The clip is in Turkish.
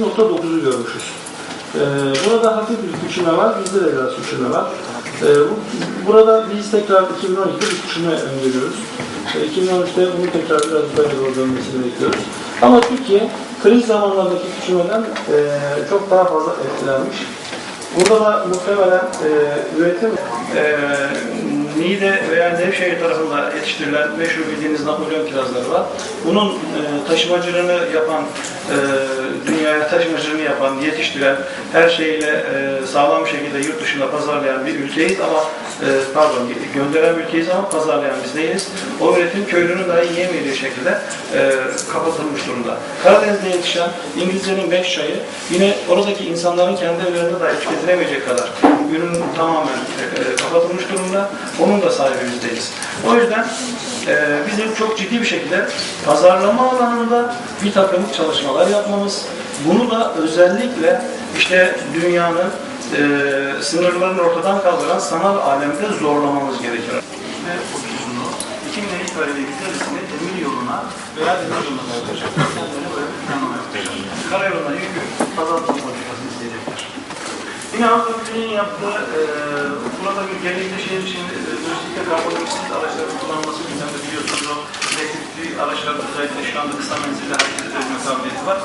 %9'u görmüşüz. Ee, burada hafif bir küçülme var, bizde de biraz küçülme var. Ee, bu- burada biz tekrar 2012'de bir küçülme öngörüyoruz. Ee, 2013'te bunu tekrar biraz yukarı doğru dönmesini bekliyoruz. Ama Türkiye kriz zamanlarındaki küçülmeden e, çok daha fazla etkilenmiş. Burada da muhtemelen e, üretim e, Niğde veya Nevşehir tarafında yetiştirilen meşhur bildiğiniz Napolyon kirazları var. Bunun e, taşımacılığını yapan, e, dünyaya taşımacılığını yapan, yetiştiren, her şeyle e, sağlam bir şekilde yurt dışında pazarlayan bir ülkeyiz ama e, pardon gönderen bir ülkeyiz ama pazarlayan biz değiliz. O üretim köylünün dahi yiyemeyeceği şekilde e, kapatılmış durumda. Karadeniz'de yetişen İngilizlerin beş çayı yine oradaki insanların kendi evlerinde dahi tüketilemeyecek kadar ürün tamamen e, durumda. Onun da sahibi biz değiliz. O yüzden e, bizim çok ciddi bir şekilde pazarlama alanında bir takım çalışmalar yapmamız, bunu da özellikle işte dünyanın e, sınırlarını ortadan kaldıran sanal alemde zorlamamız gerekiyor. Ve 30'unu 2000 itibariyle %50'sini demir yoluna veya demir yoluna yapacak. Karayoluna yükü azaltma politikasını izleyecekler. Yine Avrupa yaptığı e, burada bir gelecekte şehir için e, lojistikte karbondioksit araçların kullanılması gündemde biliyorsunuz o elektrikli araçların özellikle şu anda kısa menzilli hareket etme kabiliyeti var.